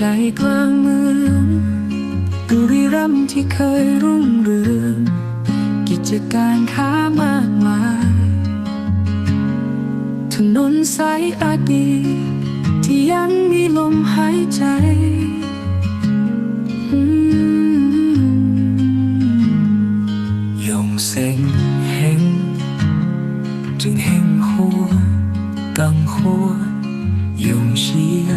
ใจกลางเมืองบุรีรัมย์ที่เคยรุ่งเรือง กิจการค้ามากมายถนนสายอาดีตที่ยังมีลมหายใจยงเซ็งเฮงจึงเฮงหัวกังหัวยงเชีย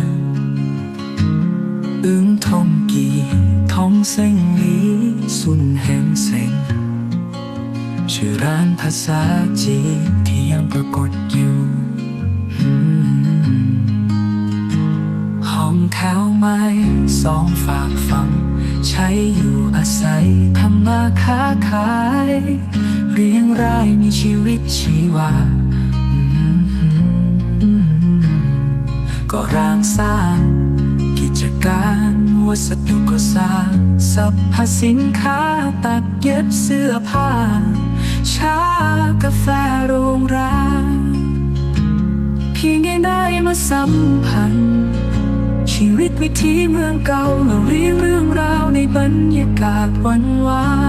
ทองเซ็งนี้สุนเฮงเซ็งชื่อร้านภาษาจีนที่ยังปรากฏอยู่ห้องแถวไม้สองฝากฝั่งใช้อยู่อาศัยทำมาค้าขาย เรียงรายมีชีวิตชีวาก็ร่างสร้างกิจการวัสดุก่อสร้าง สรรพสินค้าตัดเย็บเสื้อผ้า ชากาแฟโรงแรมเพียงได้มาสัมพันธ์ชีวิตวิถีเมืองเก่าเราเรียเรื่องราวในบรรยากาศวันวาน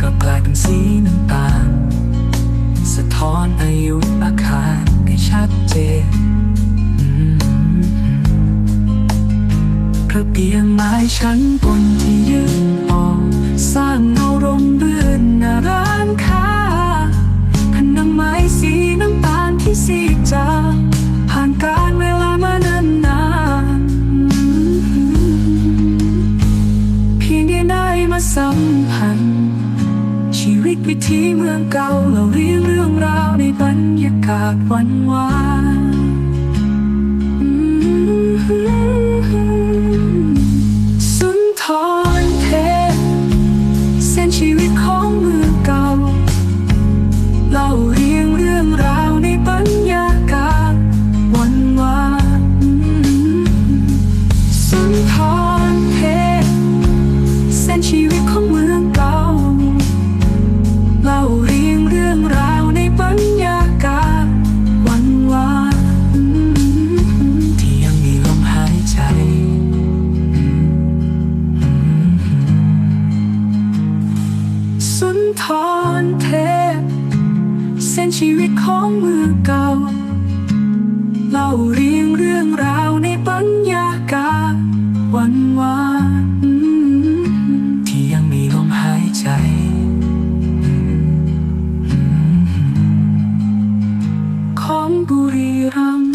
ก็กลายเป็นสีน้ำตาลสะท้อนอายุอาคารให้ชัดเจนอืมระเพียงไม้ชั้นบนที่ยืนออกสร้าง ที่เมืองเก่าเราเรียงเรื่องราวในบรรยากาศวันวาน ทอนเทปเส้นชีวิตของมือเก่า เล่าเรียงเรื่องราวในบรรยากาศวันวานที่ยังมีลมหายใจ ของบุรีรัม